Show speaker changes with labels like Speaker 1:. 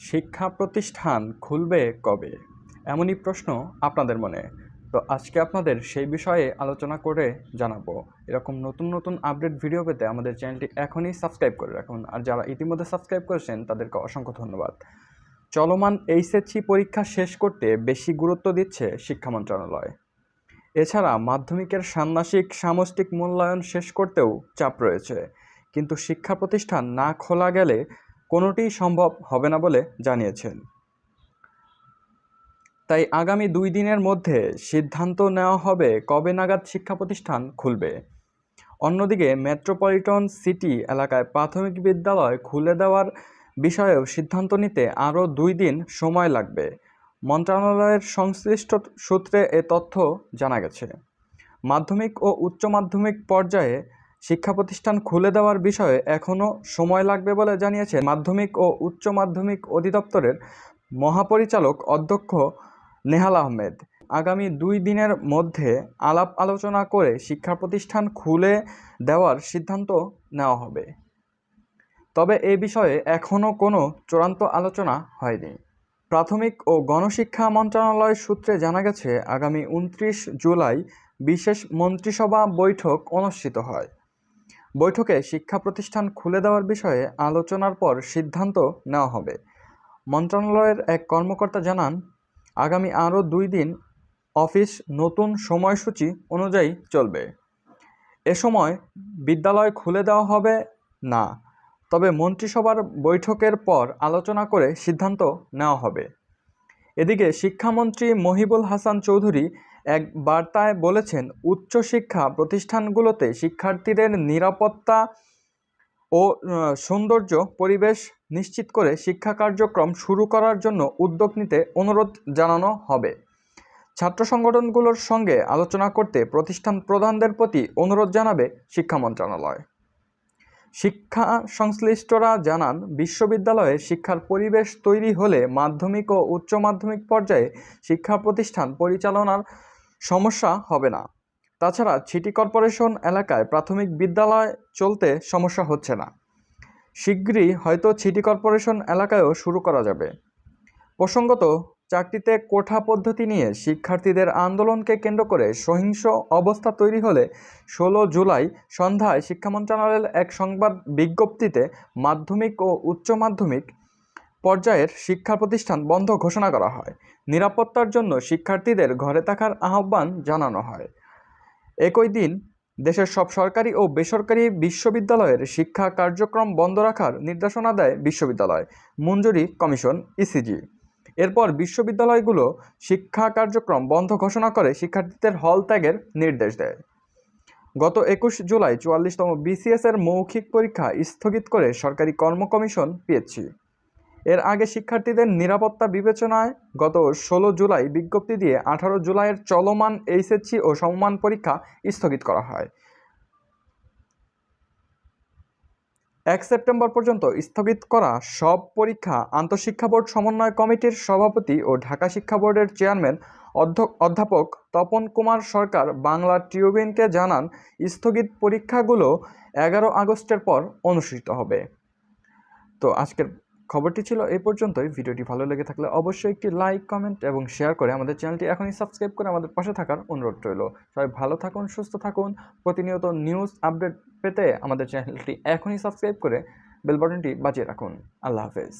Speaker 1: শিক্ষা প্রতিষ্ঠান খুলবে কবে? এমনই প্রশ্ন আপনাদের মনে। তো আজকে আপনাদের সেই বিষয়ে আলোচনা করে জানাব। এরকম নতুন নতুন আপডেট ভিডিও পেতে আমাদের চ্যানেলটি এখনই সাবস্ক্রাইব করে রাখুন। আর যারা ইতিমধ্যে সাবস্ক্রাইব করেছেন, তাদেরকে অসংখ্য ধন্যবাদ। চলমান এইচএসসি পরীক্ষা শেষ করতে বেশি গুরুত্ব দিচ্ছে শিক্ষা মন্ত্রণালয়। এছাড়া মাধ্যমিকের ষান্মাসিক সামষ্টিক মূল্যায়ন শেষ করতেও চাপ রয়েছে। কিন্তু শিক্ষা প্রতিষ্ঠান না খোলা গেলে কোনোটিই সম্ভব হবে না বলে জানিয়েছেন। তাই আগামী দুই দিনের মধ্যে সিদ্ধান্ত নেওয়া হবে কবে নাগাদ শিক্ষা প্রতিষ্ঠান খুলবে। অন্যদিকে মেট্রোপলিটন সিটি এলাকায় প্রাথমিক বিদ্যালয় খুলে দেওয়ার বিষয়েও সিদ্ধান্ত নিতে আরও দুই দিন সময় লাগবে। মন্ত্রণালয়ের সংশ্লিষ্ট সূত্রে এ তথ্য জানা গেছে। মাধ্যমিক ও উচ্চ মাধ্যমিক পর্যায়ে শিক্ষা প্রতিষ্ঠান খুলে দেওয়ার বিষয়ে এখনও সময় লাগবে বলে জানিয়েছে মাধ্যমিক ও উচ্চ মাধ্যমিক অধিদপ্তরের মহাপরিচালক অধ্যক্ষ নেহাল আহমেদ। আগামী দুই দিনের মধ্যে আলাপ আলোচনা করে শিক্ষা প্রতিষ্ঠান খুলে দেওয়ার সিদ্ধান্ত নেওয়া হবে। তবে এ বিষয়ে এখনও কোনো চূড়ান্ত আলোচনা হয়নি। প্রাথমিক ও গণশিক্ষা মন্ত্রণালয় সূত্রে জানা গেছে, আগামী উনত্রিশ জুলাই বিশেষ মন্ত্রিসভা বৈঠক অনুষ্ঠিত হয়। বৈঠকে শিক্ষা প্রতিষ্ঠান খুলে দেওয়ার বিষয়ে আলোচনার পর সিদ্ধান্ত নেওয়া হবে। মন্ত্রণালয়ের এক কর্মকর্তা জানান, আগামী আরও দুই দিন অফিস নতুন সময়সূচি অনুযায়ী চলবে। এ সময় বিদ্যালয় খুলে দেওয়া হবে না, তবে মন্ত্রিসভার বৈঠকের পর আলোচনা করে সিদ্ধান্ত নেওয়া হবে। এদিকে শিক্ষামন্ত্রী মহিবুল হাসান চৌধুরী এক বার্তায় বলেছেন উচ্চশিক্ষা প্রতিষ্ঠানগুলোতে শিক্ষার্থীদের নিরাপত্তা ও সৌন্দর্য পরিবেশ নিশ্চিত করে শিক্ষা কার্যক্রম শুরু করার জন্য উদ্যোগ নিতে অনুরোধ জানানো হবে। ছাত্র সংগঠনগুলোর সঙ্গে আলোচনা করতে প্রতিষ্ঠান প্রধানদের প্রতি অনুরোধ জানাবে শিক্ষা মন্ত্রণালয়। শিক্ষা সংশ্লিষ্টরা জানান, বিশ্ববিদ্যালয়ে শিক্ষার পরিবেশ তৈরি হলে মাধ্যমিক ও উচ্চ মাধ্যমিক পর্যায়ে শিক্ষা প্রতিষ্ঠান পরিচালনার সমস্যা হবে না। তাছাড়া সিটি কর্পোরেশন এলাকায় প্রাথমিক বিদ্যালয় চলতে সমস্যা হচ্ছে না। শীঘ্রই হয়তো সিটি কর্পোরেশন এলাকায়ও শুরু করা যাবে। প্রসঙ্গত, চাকরিতে কোঠা পদ্ধতি নিয়ে শিক্ষার্থীদের আন্দোলনকে কেন্দ্র করে সহিংস অবস্থা তৈরি হলে ষোলো জুলাই সন্ধ্যায় শিক্ষা মন্ত্রণালয়ের এক সংবাদ বিজ্ঞপ্তিতে মাধ্যমিক ও উচ্চ মাধ্যমিক পর্যায়ের শিক্ষা প্রতিষ্ঠান বন্ধ ঘোষণা করা হয়। নিরাপত্তার জন্য শিক্ষার্থীদের ঘরে থাকার আহ্বান জানানো হয়। একই দিন দেশের সব সরকারি ও বেসরকারি বিশ্ববিদ্যালয়ের শিক্ষা কার্যক্রম বন্ধ রাখার নির্দেশনা দেয় বিশ্ববিদ্যালয়, মঞ্জুরি কমিশন, ইসিজি। এরপর বিশ্ববিদ্যালয়গুলো শিক্ষা কার্যক্রম বন্ধ ঘোষণা করে শিক্ষার্থীদের হল ত্যাগের নির্দেশ দেয়। গত একুশ জুলাই চুয়াল্লিশতম বিসিএস এর মৌখিক পরীক্ষা স্থগিত করে সরকারি কর্ম কমিশন পিএইচসি এর আগে শিক্ষার্থীদের নিরাপত্তা বিবেচনায় গত ষোলো জুলাই বিজ্ঞপ্তি দিয়ে আঠারো জুলাইয়ের চলমান এইচএসসি ও সমমান পরীক্ষা স্থগিত করা হয়। এক সেপ্টেম্বর পর্যন্ত স্থগিত করা সব পরীক্ষা আন্তঃশিক্ষা বোর্ড সমন্বয় কমিটির সভাপতি ও ঢাকা শিক্ষা বোর্ডের চেয়ারম্যান অধ্যাপক তপন কুমার সরকার বাংলা ট্রিবিউনকে জানান, স্থগিত পরীক্ষাগুলো এগারো আগস্টের পর অনুষ্ঠিত হবে। তো আজকের খবরটি ছিল এই পর্যন্তই। ভিডিওটি ভালো লেগে থাকলে অবশ্যই একটি লাইক কমেন্ট এবং শেয়ার করে আমাদের চ্যানেলটি এখনই সাবস্ক্রাইব করে আমাদের পাশে থাকার অনুরোধ রইল। সবাই ভালো থাকুন, সুস্থ থাকুন। প্রতিনিয়ত নিউজ আপডেট পেতে আমাদের চ্যানেলটি এখনই সাবস্ক্রাইব করে বেল বাটনটি বাজিয়ে রাখুন। আল্লাহ হাফেজ।